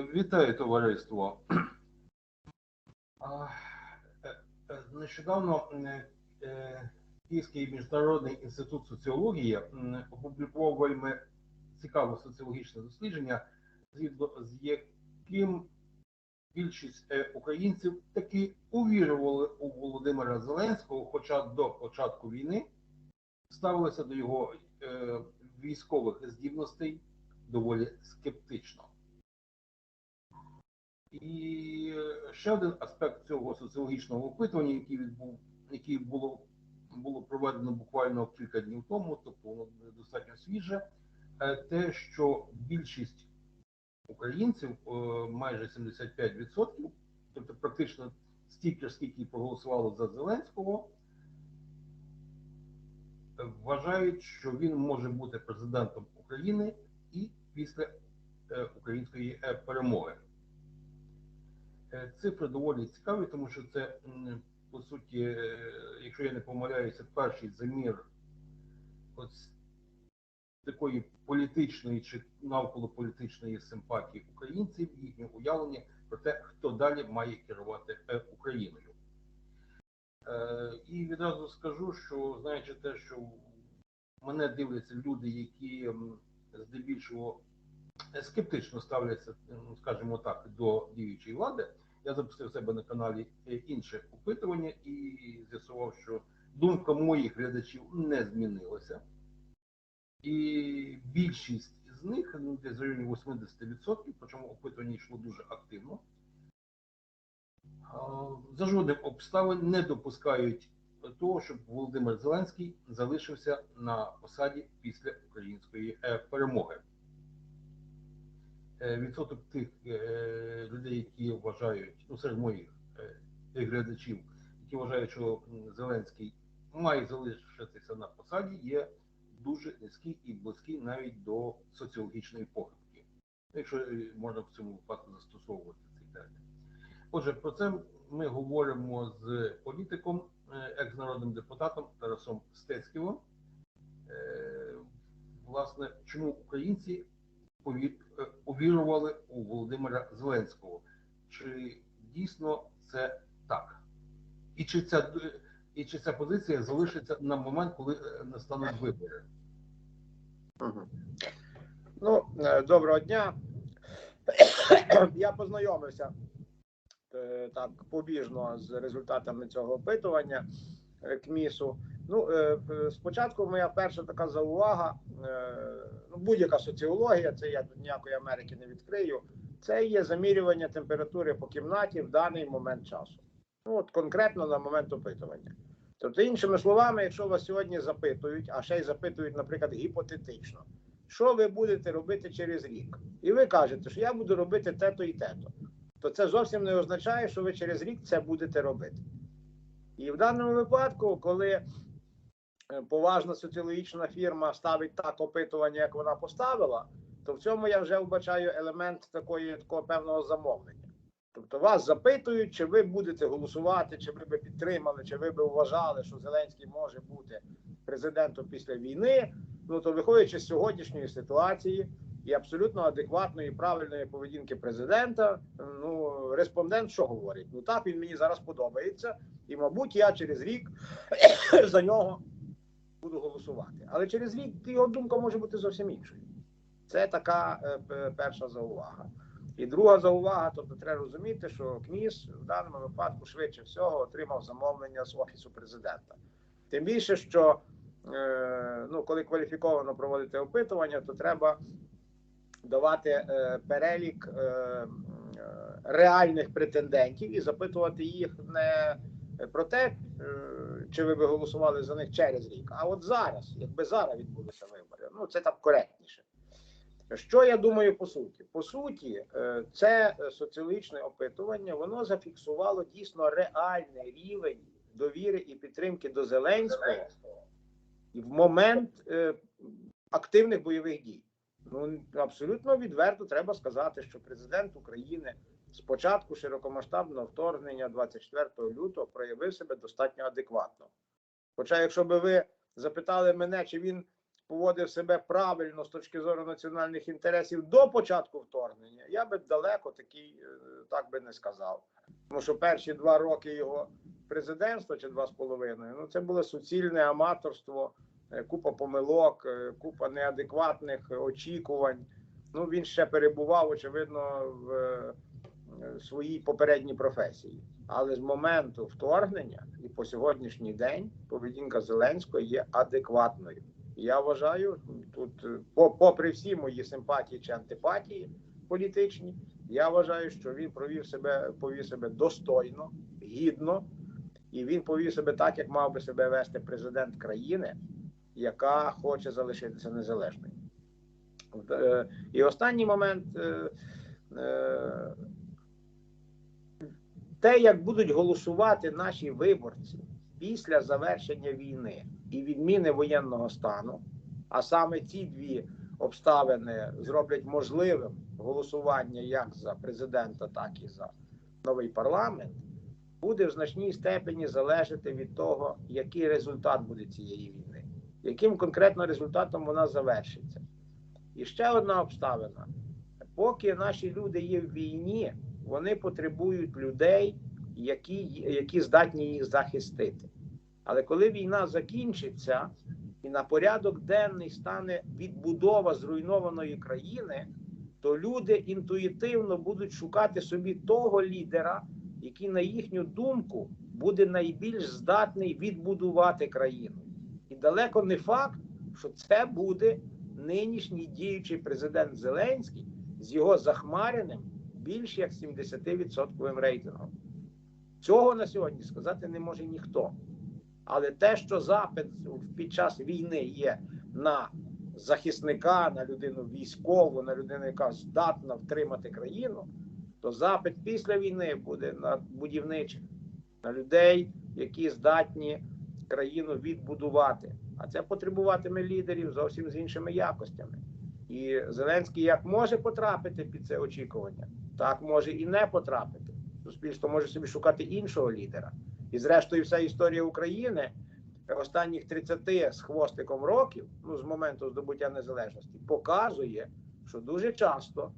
Вітаю товариство. Е, е, Нещодавно е, Київський міжнародний інститут соціології опублікував вельми цікаве соціологічне дослідження, згідно з яким більшість українців таки увірували у Володимира Зеленського, хоча до початку війни ставилися до його військових здібностей доволі скептично. І ще один аспект цього соціологічного опитування, який відбув, який було, було проведено буквально кілька днів тому, тобто воно достатньо свіже, е, те, що більшість українців, е, майже 75%, тобто практично стільки скільки проголосувало за Зеленського, вважають, що він може бути президентом України і після е, української перемоги. Е, Цифри доволі цікаві, тому що це, по суті, е, якщо я не помиляюся, перший замір ось такої політичної чи навколо політичної симпатії українців, їхнє уявлення про те, хто далі має керувати е, Україною. І відразу скажу, що знаючи те, що мене дивляться люди, які здебільшого скептично ставляться, скажімо так, до діючої влади. Я запустив себе на каналі е, інше опитування і з'ясував, що думка моїх глядачів не змінилася. І більшість з них, ну, десь в районі 80%, причому опитування йшло дуже активно, за жодних обставин не допускають того, щоб Володимир Зеленський залишився на посаді після української е, перемоги. Е, Відсоток тих е, людей, які вважають, ну серед моїх е, глядачів, які вважають, що Зеленський має залишитися на посаді, є дуже низький і близький навіть до соціологічної похибки, якщо можна в цьому випадку застосовувати цей термін. Отже, про це ми говоримо з політиком, екс-народним депутатом Тарасом Стецьківим. Власне, чому українці увірували у Володимира Зеленського? Чи дійсно це так? І чи ця, і чи ця позиція залишиться на момент, коли е, настануть вибори? Ну, е, доброго дня. Я познайомився е, так побіжно з результатами цього опитування е, КМІСу. Ну, е, е, спочатку моя перша така заувага, е, ну, будь-яка соціологія, це я ніякої Америки не відкрию. Це є замірювання температури по кімнаті в даний момент часу. Ну, от конкретно на момент опитування. Тобто, іншими словами, якщо вас сьогодні запитують, а ще й запитують, наприклад, гіпотетично, що ви будете робити через рік, і ви кажете, що я буду робити те-то і те-то, то це зовсім не означає, що ви через рік це будете робити. І в даному випадку, коли поважна соціологічна фірма ставить так опитування, як вона поставила, то в цьому я вже вбачаю елемент такої такого певного замовлення. Тобто вас запитують, чи ви будете голосувати, чи ви би підтримали, чи ви би вважали, що Зеленський може бути президентом після війни. Ну то виходячи з сьогоднішньої ситуації і абсолютно адекватної і правильної поведінки президента, ну респондент що говорить? Ну так він мені зараз подобається, і мабуть, я через рік за нього буду голосувати. Але через рік його думка може бути зовсім іншою. Це така е, перша заувага. І друга заувага, тобто треба розуміти, що КМІС в даному випадку швидше всього отримав замовлення з офісу президента. Тим більше, що е, ну, коли кваліфіковано проводити опитування, то треба давати е, перелік реальних претендентів і запитувати їх не про те, чи ви би голосували за них через рік, а от зараз, якби зараз відбулися вибори. Ну це так коректніше. Що я думаю по суті? По суті, е, це соціологічне опитування воно зафіксувало дійсно реальний рівень довіри і підтримки до Зеленського в момент е, активних бойових дій. Ну абсолютно відверто треба сказати, що президент України з початку широкомасштабного вторгнення 24 лютого проявив себе достатньо адекватно. Хоча, якщо би ви запитали мене, чи він поводив себе правильно з точки зору національних інтересів до початку вторгнення, я би далеко такий е, так би не сказав. Тому що перші два роки його президентства чи два з половиною, ну це було суцільне аматорство, е, купа помилок, е, купа неадекватних очікувань. Ну він ще перебував, очевидно, в своїй попередній професії. Але з моменту вторгнення і по сьогоднішній день поведінка Зеленського є адекватною. Я вважаю, тут, е, попри всі мої симпатії чи антипатії політичні, я вважаю, що він провів себе, повів себе достойно, гідно, і він повів себе так, як мав би себе вести президент країни, яка хоче залишитися незалежною. Е, І останній момент. Те, як будуть голосувати наші виборці після завершення війни і відміни воєнного стану, а саме ці дві обставини зроблять можливим голосування як за президента, так і за новий парламент, буде в значній степені залежати від того, який результат буде цієї війни, яким конкретно результатом вона завершиться. І ще одна обставина: поки наші люди є в війні, вони потребують людей, які, які здатні їх захистити. Але коли війна закінчиться і на порядок денний стане відбудова зруйнованої країни, то люди інтуїтивно будуть шукати собі того лідера, який, на їхню думку, буде найбільш здатний відбудувати країну. І далеко не факт, що це буде нинішній діючий президент Зеленський з його захмареним більш як 70% рейтингом. Цього на сьогодні сказати не може ніхто. Але те, що запит під час війни є на захисника, на людину військову, на людину, яка здатна втримати країну, то запит після війни буде на будівничих, на людей, які здатні країну відбудувати. А це потребуватиме лідерів зовсім з іншими якостями. І Зеленський як може потрапити під це очікування, так може і не потрапити. Суспільство може собі шукати іншого лідера. І зрештою, вся історія України останніх 30 з хвостиком років, ну з моменту здобуття незалежності, показує, що дуже часто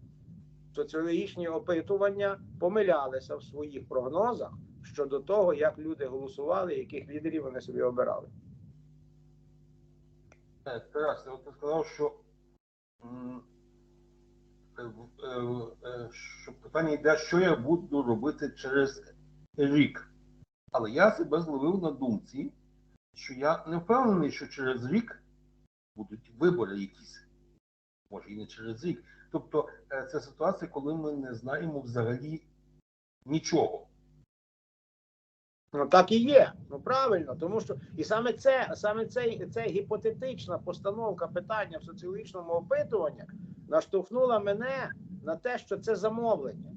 соціологічні опитування помилялися в своїх прогнозах щодо того, як люди голосували, яких лідерів вони собі обирали. Тарас, ти сказав, що, що питання йде, що я буду робити через рік. Але я себе зловив на думці, що я не впевнений, що через рік будуть вибори якісь. Може і не через рік. Тобто е, це ситуація, коли ми не знаємо взагалі нічого. Ну так і є. Ну правильно, тому що і саме це, саме це, це гіпотетична постановка питання в соціологічному опитуванні наштовхнула мене на те, що це замовлення,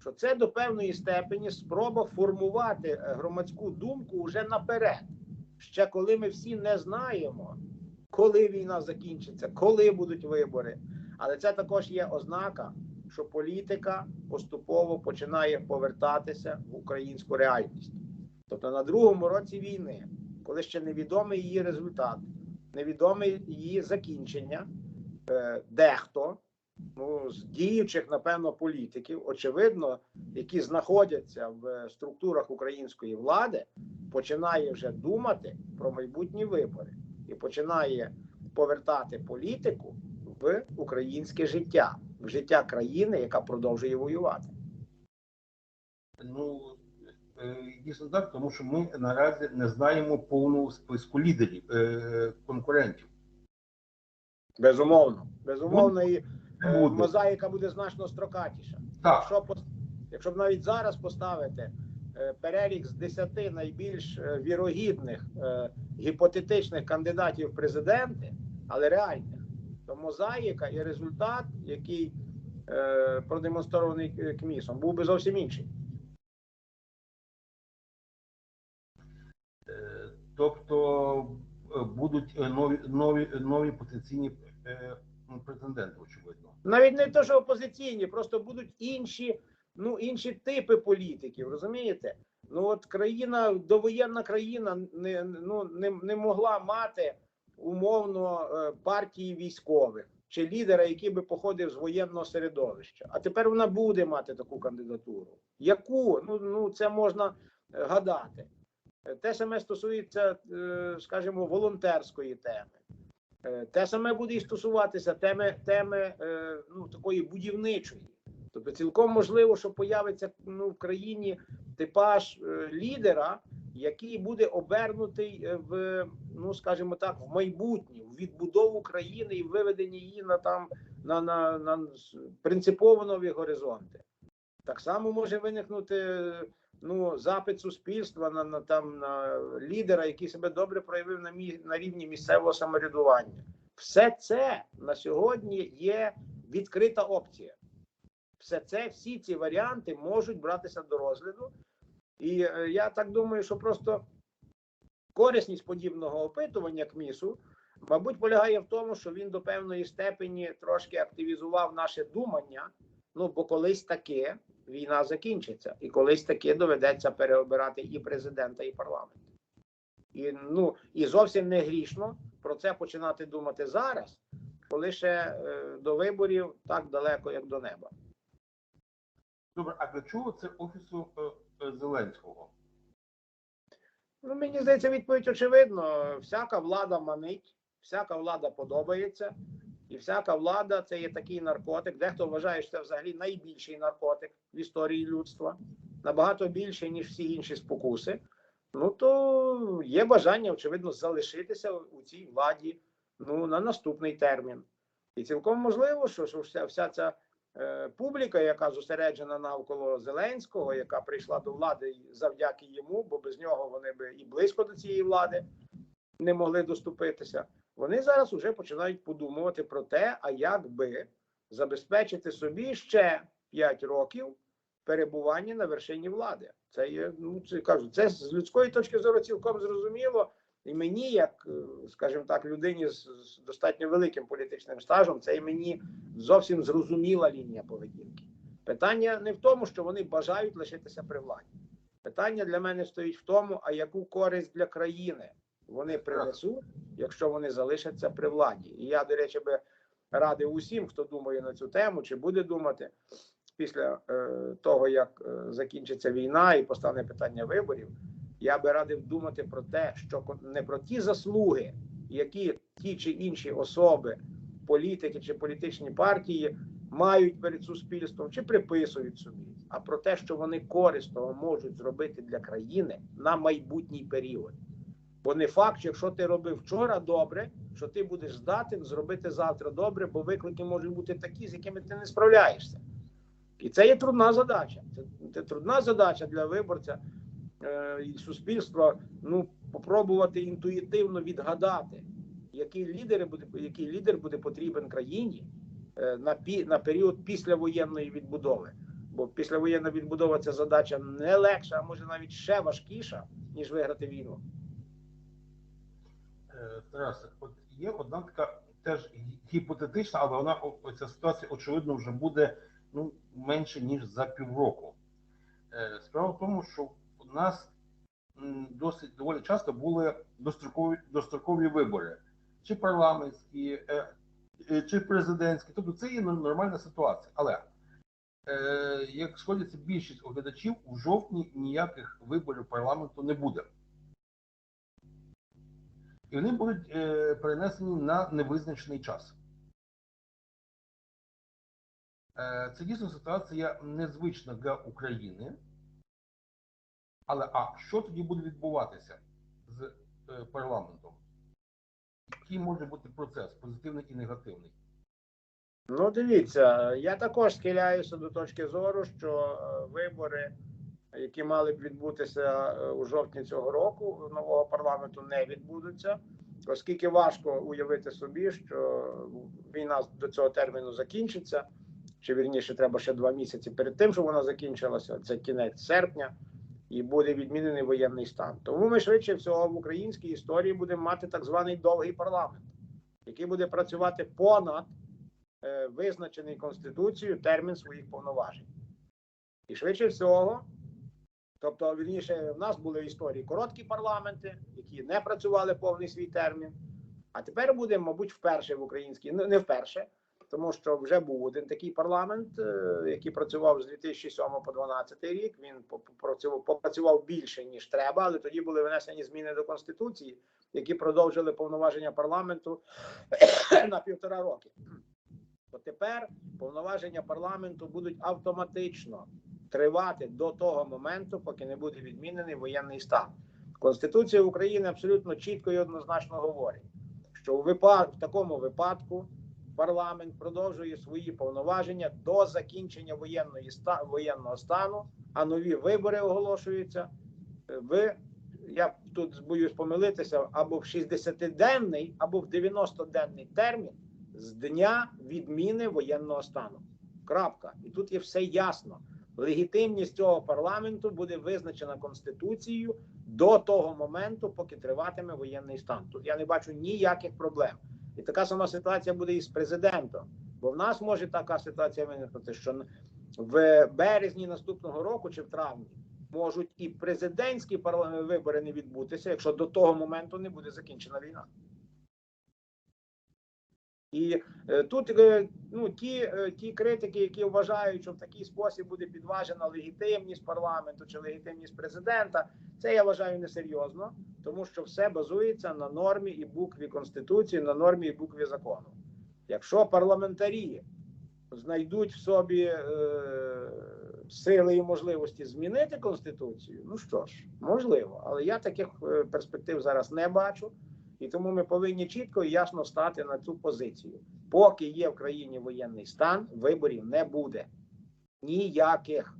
що це до певної степені спроба формувати е, громадську думку вже наперед. Ще коли ми всі не знаємо, коли війна закінчиться, коли будуть вибори. Але це також є ознака, що політика поступово починає повертатися в українську реальність. Тобто на другому році війни, коли ще невідомий її результат, невідоме її закінчення, е, дехто ну, з діючих, напевно, політиків, очевидно, які знаходяться в структурах української влади, починає вже думати про майбутні вибори і починає повертати політику в українське життя, в життя країни, яка продовжує воювати. Ну, е, дійсно так, тому що ми наразі не знаємо повного списку лідерів, е, конкурентів. Безумовно, безумовно, і Не е, буде. мозаїка буде значно строкатіша. Так, Якщо, якщо б навіть зараз поставити е, перелік з 10 найбільш е, вірогідних е, гіпотетичних кандидатів в президенти, але реальних, то мозаїка і результат, який е, продемонстрований е, КМІСом, був би зовсім інший. е, тобто е, будуть е, нові, нові, нові потенційні е, ну, претенденти, очевидно. Навіть не те, що опозиційні, просто будуть інші, ну інші типи політиків, розумієте? Ну от країна, довоєнна країна не, ну, не, не могла мати умовно е, партії військових чи лідера, який би походив з воєнного середовища. А тепер вона буде мати таку кандидатуру. Яку? Ну, ну це можна е, гадати. Е, Те саме стосується, скажімо, волонтерської теми. Е, Те саме буде і стосуватися теми, теми е, ну, такої будівничої. Тобто цілком можливо, що появиться ну, в країні типаж е, лідера, який буде обернутий в, ну скажімо так, в майбутнє, в відбудову країни і виведення її на там на, на, на принципово нові горизонти. Так само може виникнути ну, запит суспільства на, на там на лідера, який себе добре проявив на мі, на рівні місцевого самоврядування. Все це на сьогодні є відкрита опція. Все це, всі ці варіанти можуть братися до розгляду. І е, я так думаю, що просто корисність подібного опитування КМІСу, мабуть, полягає в тому, що він до певної степені трошки активізував наше думання. Ну, бо колись таки війна закінчиться, і колись таки доведеться переобирати і президента, і парламент. І, ну, і зовсім не грішно про це починати думати зараз, коли ще е, до виборів так далеко, як до неба. Добре, а для чого це офісу е, е, Зеленського? Ну, мені здається, відповідь очевидно. Всяка влада манить, всяка влада подобається, і всяка влада це є такий наркотик. Дехто вважає, що це взагалі найбільший наркотик в історії людства, набагато більший, ніж всі інші спокуси. Ну то є бажання, очевидно, залишитися у цій владі ну, на наступний термін. І цілком можливо, що, що вся, вся ця е, публіка, яка зосереджена навколо Зеленського, яка прийшла до влади завдяки йому, бо без нього вони би і близько до цієї влади не могли доступитися. Вони зараз вже починають подумувати про те, а як би забезпечити собі ще 5 років перебування на вершині влади. Це є, ну це кажу, це з людської точки зору цілком зрозуміло. І мені, як, е, скажімо так, людині з, достатньо великим політичним стажем, це і мені зовсім зрозуміла лінія поведінки. Питання не в тому, що вони бажають лишитися при владі. Питання для мене стоїть в тому, а яку користь для країни вони принесуть, якщо вони залишаться при владі. І я, до речі, би радив усім, хто думає на цю тему, чи буде думати після е, того, як е, закінчиться війна і постане питання виборів. Я би радив думати про те, що не про ті заслуги, які ті чи інші особи, політики чи політичні партії мають перед суспільством чи приписують собі, а про те, що вони корисного можуть зробити для країни на майбутній період. Бо не факт, що якщо ти робив вчора добре, що ти будеш здатен зробити завтра добре, бо виклики можуть бути такі, з якими ти не справляєшся. І це є трудна задача. Це, це трудна задача для виборця е, і суспільства. Ну, попробувати інтуїтивно відгадати, який лідер буде, який лідер буде потрібен країні е, на, пі, на період післявоєнної відбудови. Бо післявоєнна відбудова це задача не легша, а може навіть ще важкіша, ніж виграти війну. Е, Тарасе, от є одна така теж гіпотетична, але вона оця ситуація, очевидно, вже буде ну, менше, ніж за півроку. Е, Справа в тому, що у нас досить доволі часто були дострокові, дострокові вибори, чи парламентські, е, чи президентські. Тобто це є нормальна ситуація. Але як сходиться більшість оглядачів, у жовтні ніяких виборів парламенту не буде. І вони будуть е, перенесені на невизначений час. Е, це дійсно ситуація незвична для України. Але а що тоді буде відбуватися з е, парламентом? Який може бути процес, позитивний і негативний? Ну, дивіться, я також схиляюся до точки зору, що вибори, які мали б відбутися е, у жовтні цього року, нового парламенту не відбудуться, оскільки важко уявити собі, що війна до цього терміну закінчиться, чи вірніше треба ще два місяці перед тим, щоб вона закінчилася. Це кінець серпня. І буде відмінений воєнний стан. Тому ми швидше всього в українській історії будемо мати так званий довгий парламент, який буде працювати понад е, визначений Конституцією термін своїх повноважень. І швидше всього, тобто, вірніше, в нас були в історії короткі парламенти, які не працювали повний свій термін. А тепер буде, мабуть, вперше в українській, ну не вперше, тому що вже був один такий парламент, е, який працював з 2007 по 2012 рік. Він попрацював, попрацював більше ніж треба, але тоді були внесені зміни до конституції, які продовжили повноваження парламенту на півтора роки. То тепер повноваження парламенту будуть автоматично тривати до того моменту, поки не буде відмінений воєнний стан. Конституція України абсолютно чітко і однозначно говорить, що у випад... в такому випадку парламент продовжує свої повноваження до закінчення воєнної ста... воєнного стану, а нові вибори оголошуються в я тут боюсь помилитися або в 60-денний, або в 90-денний термін з дня відміни воєнного стану. Крапка. І тут є все ясно. Легітимність цього парламенту буде визначена конституцією до того моменту, поки триватиме воєнний стан. Тут я не бачу ніяких проблем. І така сама ситуація буде і з президентом. Бо в нас може така ситуація виникнути, що в березні наступного року чи в травні можуть і президентські вибори не відбутися, якщо до того моменту не буде закінчена війна. І е, тут е, ну, ті, е, ті критики, які вважають, що в такий спосіб буде підважена легітимність парламенту чи легітимність президента, це я вважаю несерйозно, тому що все базується на нормі і букві Конституції, на нормі і букві закону. Якщо парламентарі знайдуть в собі е, сили і можливості змінити конституцію, ну що ж, можливо, але я таких перспектив зараз не бачу. І тому ми повинні чітко і ясно стати на цю позицію. Поки є в країні воєнний стан, виборів не буде. Ніяких.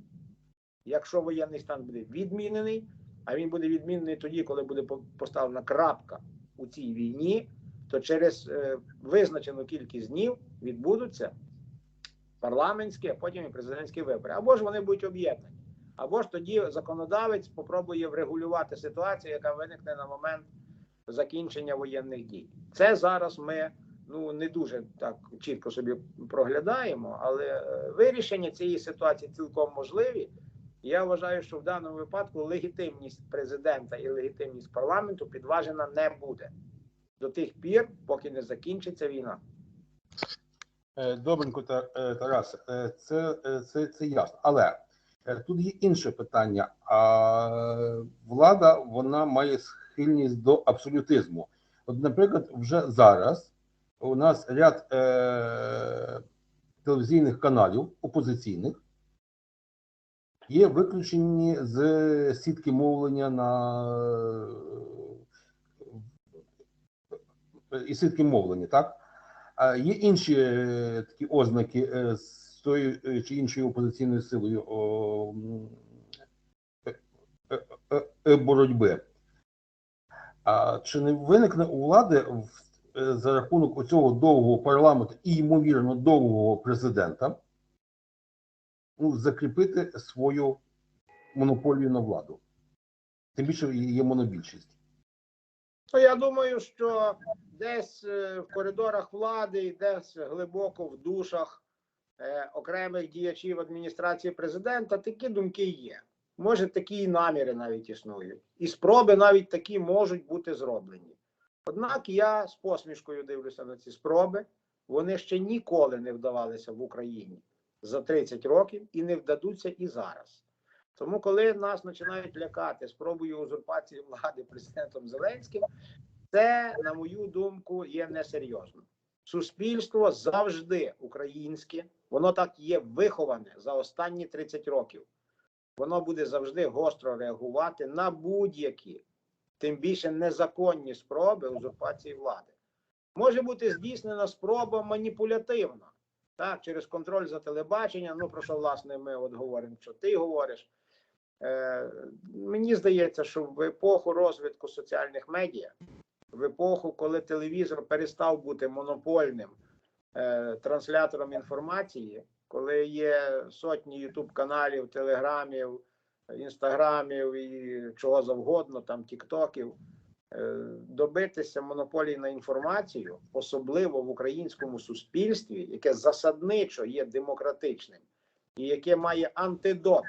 Якщо воєнний стан буде відмінений, а він буде відмінений тоді, коли буде поставлена крапка у цій війні, то через е, визначену кількість днів відбудуться парламентські, а потім і президентські вибори. Або ж вони будуть об'єднані, або ж тоді законодавець спробує врегулювати ситуацію, яка виникне на момент закінчення воєнних дій. Це зараз ми ну не дуже так чітко собі проглядаємо, але е, вирішення цієї ситуації цілком можливі. Я вважаю, що в даному випадку легітимність президента і легітимність парламенту підважена не буде до тих пір, поки не закінчиться війна. Е, Добренько, е, Тарас, це, це, це ясно. Але тут є інше питання. А влада вона має схильність до абсолютизму. От, наприклад, вже зараз у нас ряд е, телевізійних каналів опозиційних є виключені з сітки мовлення на і сітки мовлення, так? А є інші е, такі ознаки е, з тої е, чи іншою опозиційною силою е, боротьби. А чи не виникне у влади е, за рахунок оцього довгого парламенту і ймовірно довгого президента ну, закріпити свою монополію на владу? Тим більше є монобільшість. Я думаю, що десь е, в коридорах влади і десь глибоко в душах е, окремих діячів адміністрації президента такі думки є. Може, такі і наміри навіть існують. І спроби навіть такі можуть бути зроблені. Однак я з посмішкою дивлюся на ці спроби. Вони ще ніколи не вдавалися в Україні за 30 років і не вдадуться і зараз. Тому, коли нас починають лякати спробою узурпації влади президентом Зеленським, це, на мою думку, є несерйозно. Суспільство завжди українське, воно так є виховане за останні 30 років. Воно буде завжди гостро реагувати на будь-які, тим більше незаконні спроби узурпації влади. Може бути здійснена спроба маніпулятивна, так, через контроль за телебаченням. Ну про що власне ми от говоримо, що ти говориш. Е, мені здається, що в епоху розвитку соціальних медіа, в епоху, коли телевізор перестав бути монопольним е, транслятором інформації, коли є сотні ютуб каналів, телеграмів, інстаграмів і чого завгодно, там тіктоків, е, добитися монополії на інформацію, особливо в українському суспільстві, яке засадничо є демократичним і яке має антидот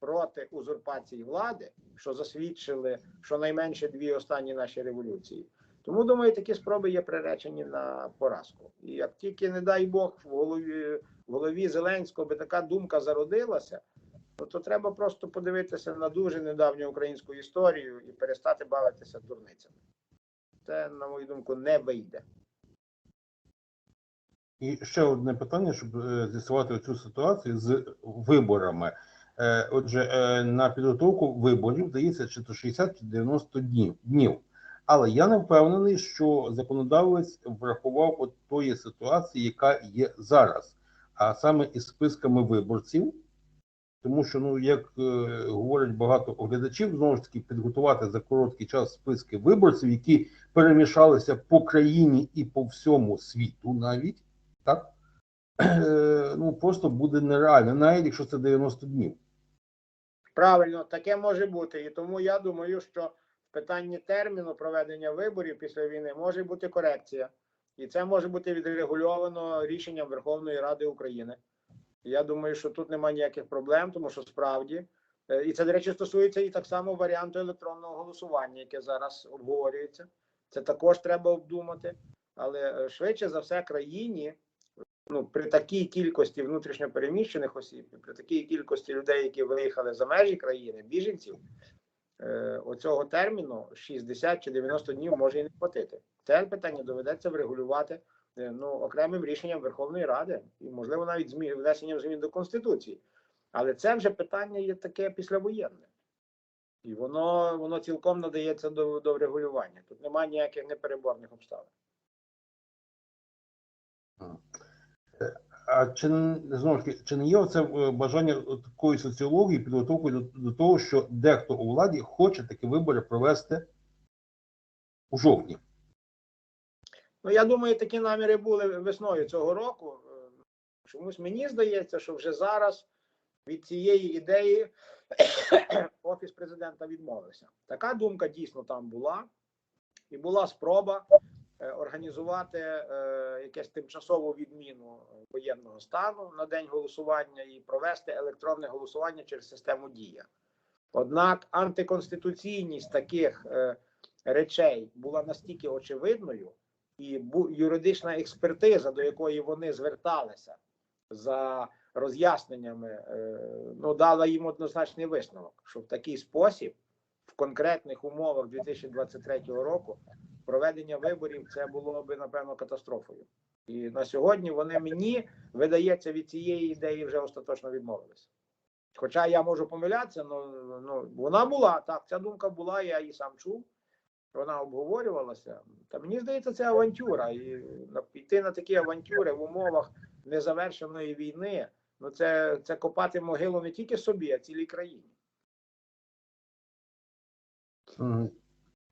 проти узурпації влади, що засвідчили щонайменше дві останні наші революції. Тому думаю, такі спроби є приречені на поразку. І як тільки, не дай Бог, в голові, в голові Зеленського би така думка зародилася, ну, то треба просто подивитися на дуже недавню українську історію і перестати бавитися дурницями. Це, на мою думку, не вийде. І ще одне питання, щоб е, з'ясувати цю ситуацію з виборами. Е, Отже, е, на підготовку виборів дається чи то 60 чи 90 днів. Але я не впевнений, що законодавець врахував от тої ситуації, яка є зараз, а саме із списками виборців. Тому що, ну як е, говорять багато оглядачів, знову ж таки підготувати за короткий час списки виборців, які перемішалися по країні і по всьому світу, навіть так Е, ну просто буде нереально, навіть якщо це 90 днів. Правильно, таке може бути. І тому я думаю, що питанні терміну проведення виборів після війни може бути корекція. І це може бути відрегульовано рішенням Верховної Ради України. Я думаю, що тут немає ніяких проблем, тому що справді, е, і це, до речі, стосується і так само варіанту електронного голосування, яке зараз обговорюється. Це також треба обдумати. Але е, швидше за все країні, ну при такій кількості внутрішньопереміщених осіб, при такій кількості людей, які виїхали за межі країни, біженців, оцього терміну 60 чи 90 днів може і не хватити. Це питання доведеться врегулювати е, ну, окремим рішенням Верховної Ради і, можливо, навіть змі... внесенням змін до Конституції. Але це вже питання є таке післявоєнне. І воно, воно цілком надається до, до врегулювання. Тут немає ніяких непереборних обставин. А чи знову ж таки, чи не є оце е, бажання такої соціології, підготовки до, до того, що дехто у владі хоче такі вибори провести у жовтні? Ну, я думаю, такі наміри були весною цього року. Е, Чомусь мені здається, що вже зараз від цієї ідеї офіс президента відмовився. Така думка дійсно там була, і була спроба організувати е, якесь тимчасову відміну воєнного стану на день голосування і провести електронне голосування через систему Дія. Однак антиконституційність таких е, речей була настільки очевидною, і юридична експертиза, до якої вони зверталися за роз'ясненнями, е, ну дала їм однозначний висновок, що в такий спосіб, в конкретних умовах 2023 року, проведення виборів це було би напевно катастрофою. І на сьогодні вони мені видається від цієї ідеї вже остаточно відмовилися. Хоча я можу помилятися, ну, ну вона була так. Ця думка була, я її сам чув вона обговорювалася. Та мені здається, це авантюра. І йти на такі авантюри в умовах незавершеної війни, ну це, це копати могилу не тільки собі, а цілій країні.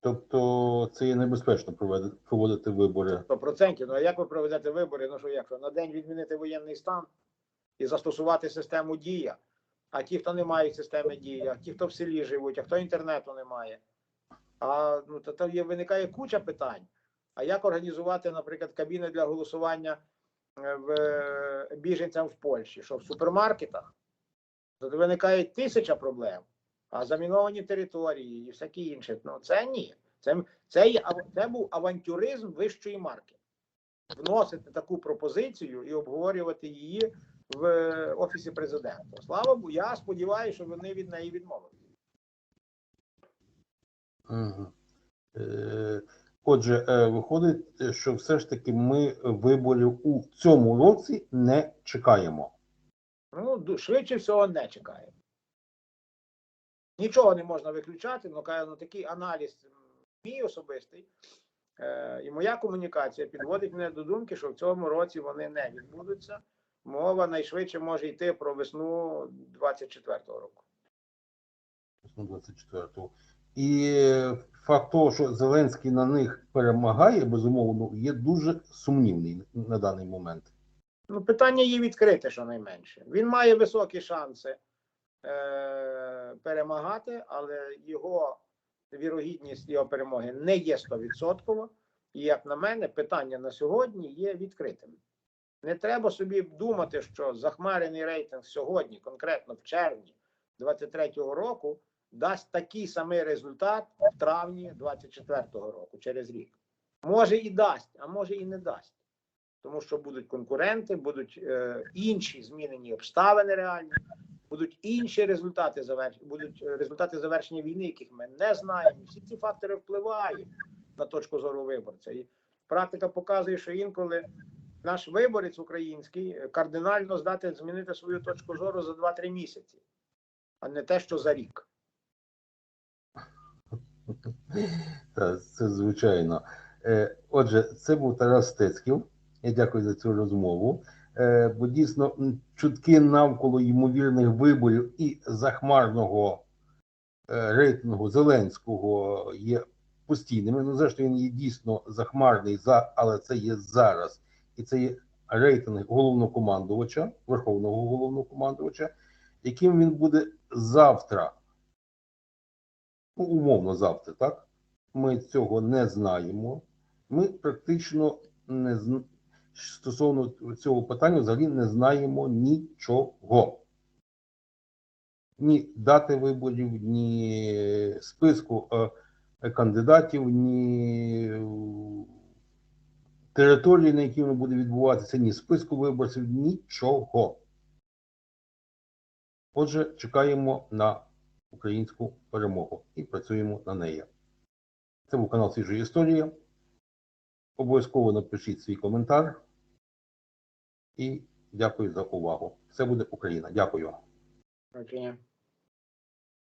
Тобто це є небезпечно проводити вибори. 100%. Ну а як ви проведете вибори? Ну що якщо на день відмінити воєнний стан і застосувати систему дія? А ті, хто не мають системи дії, а ті, хто в селі живуть, а хто інтернету не має. А ну то, то є виникає куча питань. А як організувати, наприклад, кабіни для голосування е, в е, біженцям в Польщі? Що в супермаркетах? Тут виникає тисяча проблем. А заміновані території і всякі інші. Ну це ні. Це, це, це був авантюризм вищої марки. Вносити таку пропозицію і обговорювати її в е, офісі президента. Слава Богу, я сподіваюся, що вони від неї відмовилися. Е, Отже, е, виходить, що все ж таки ми виборів у цьому році не чекаємо. Ну, швидше всього не чекає. Нічого не можна виключати, ну каже, ну такий аналіз мій особистий. Е, і моя комунікація підводить мене до думки, що в цьому році вони не відбудуться. Мова найшвидше може йти про весну 24-го року. Весну 24-го. І факт того, що Зеленський на них перемагає, безумовно, є дуже сумнівний на даний момент. Ну, питання є відкрите, щонайменше. Він має високі шанси е, перемагати, але його вірогідність його перемоги не є 100%. І, як на мене, питання на сьогодні є відкритим. Не треба собі думати, що захмарений рейтинг сьогодні, конкретно в червні 23-го року, дасть такий самий результат в травні 24-го року, через рік. Може і дасть, а може і не дасть. Тому що будуть конкуренти, будуть е, інші змінені обставини реальні, будуть інші результати завершення, будуть е, результати завершення війни, яких ми не знаємо. Всі ці фактори впливають на точку зору виборця. І практика показує, що інколи наш виборець український е, кардинально здатен змінити свою точку зору за 2-3 місяці, а не те, що за рік. Це звичайно. Е, Отже, це був Тарас Стецьків. Я дякую за цю розмову. Е, Бо дійсно чутки навколо ймовірних виборів і захмарного е, рейтингу Зеленського є постійними. Ну, зрештою, він є дійсно захмарний, але це є зараз. І це є рейтинг головнокомандувача, верховного головнокомандувача, яким він буде завтра. Ну, умовно завтра, так? Ми цього не знаємо. Ми практично не зн... стосовно цього питання взагалі не знаємо нічого. Ні дати виборів, ні списку е, кандидатів, ні території, на якій воно буде відбуватися, ні списку виборців, нічого. Отже, чекаємо на українську перемогу і працюємо на неї. Це був канал Свіжої Історії. Обов'язково напишіть свій коментар. І дякую за увагу. Все буде Україна. Дякую. Окей.